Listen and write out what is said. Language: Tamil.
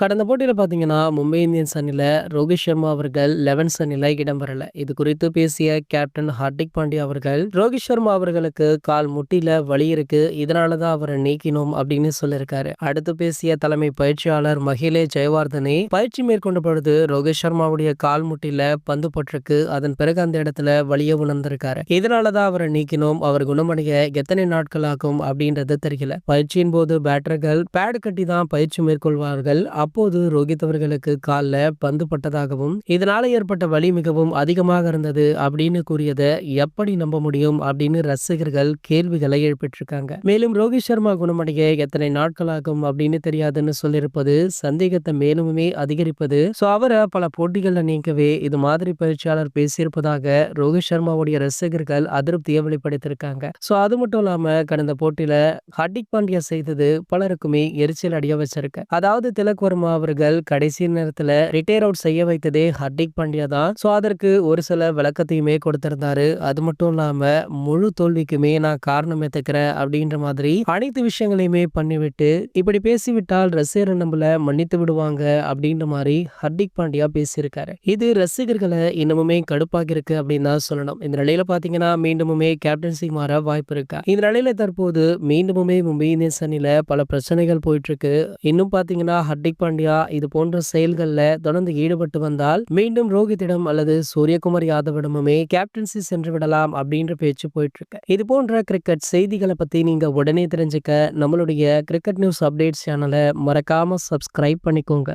கடந்த போட்டியில் பார்த்தீங்கன்னா, மும்பை இந்தியன்ஸ் அணியில் ரோஹித் சர்மா அவர்கள் லெவன்ஸ் அணியில் இடம்பெறல இது குறித்து பேசிய கேப்டன் ஹார்திக் பாண்டியா அவர்கள், ரோஹித் சர்மா அவர்களுக்கு கால் முட்டியில் வலி இருக்கு. இதனால தான் அவரை நீக்கினோம் அப்படின்னு சொல்லியிருக்காரு. அடுத்து பேசிய தலைமை பயிற்சியாளர் மகிலே ஜெயவர்தனே, பயிற்சி மேற்கொண்ட பொழுது ரோஹித் சர்மாவுடைய கால் முட்டியில் பந்து பட்டிருக்கு. அதன் பிறகு அந்த இடத்துல வலிய உணர்ந்திருக்காரு. இதனால தான் அவரை நீக்கினோம். அவர் குணமடைய எத்தனை நாட்கள் ஆகும் அப்படின்றது தெரியல. பயிற்சியின் போது பேட்டர்கள் பேட் கட்டி தான் பயிற்சி மேற்கொள்வார்கள். அப்போது ரோஹித் அவர்களுக்கு காலில் பந்து பட்டதாகவும், இதனால ஏற்பட்ட வலி மிகவும் அதிகமாக இருந்தது அப்படின்னு கூறியதை எப்படி நம்ப முடியும் அப்படின்னு ரசிகர்கள் கேள்விகளை எழுப்பிட்டிருக்காங்க. மேலும் ரோஹித் சர்மா குணமடைய எத்தனை நாட்கள் ஆகும் அப்படின்னு தெரியாதுன்னு சொல்லியிருப்பது சந்தேகத்தை மேலுமே அதிகரிப்பது. ஸோ அவரை பல போட்டிகளில் நீக்கவே இது மாதிரி பயிற்சியாளர் பேசியிருப்பதாக ரோஹித் சர்மாவுடைய ரசிகர்கள் அதிருப்தியை வெளிப்படுத்தியிருக்காங்க. ஸோ அது மட்டும் இல்லாம கடந்த போட்டியில ஹர்திக் பாண்டியா செய்தது பலருக்குமே எரிச்சல் அடிய வச்சிருக்கு. அதாவது திலக் வர்மா அவர்கள் கடைசி நேரத்துல ரிட்டையர் அவுட் செய்ய வைத்ததே ஹர்திக் பாண்டியா தான். சோ அதற்கு ஒரு சில விளக்கத்தையுமே கொடுத்திருந்தாரு. அது மட்டும் இல்லாம முழு தோல்விக்குமே நான் காரணம் ஏத்துக்கிறேன் அப்படின்ற மாதிரி அனைத்து விஷயங்களையுமே பண்ணிவிட்டு, இப்படி பேசிவிட்டால் ரசிகர்கள் நம்மள மன்னித்து விடுவாங்க அப்படின்ற மாதிரி ஹர்திக் பாண்டியா பேசியிருக்காரு. இது ரசிகர்களை இன்னமுமே கடுப்பாக இருக்கு அப்படின்னு தான் சொல்லணும். இந்த நிலையில பாத்தீங்கன்னா மீண்டுமுமே கேப்டன்சி மாற வாய்ப்பு இருக்கா? இந்த நிலையில தற்போது மீண்டுமுமே மும்பை இந்தியன்ஸ் அணியில பல பிரச்சனைகள் போயிட்டு இருக்கு. இன்னும் பாத்தீங்கன்னா ஹர்திக் பாண்டியா இது போன்ற செயல்கள்ல தொடர்ந்து ஈடுபட்டு வந்தால், மீண்டும் ரோஹித்திடம் அல்லது சூரியகுமார் யாதவிடமுமே கேப்டன்சி சென்று விடலாம் அப்படின்ற பேச்சு போயிட்டு இருக்கு. இது போன்ற கிரிக்கெட் செய்திகளை பத்தி நீங்க உடனே தெரிஞ்சுக்க நம்மளுடைய கிரிக்கெட் நியூஸ் அப்டேட் சேனலை மறக்காம சப்ஸ்கிரைப் பண்ணிக்கோங்க.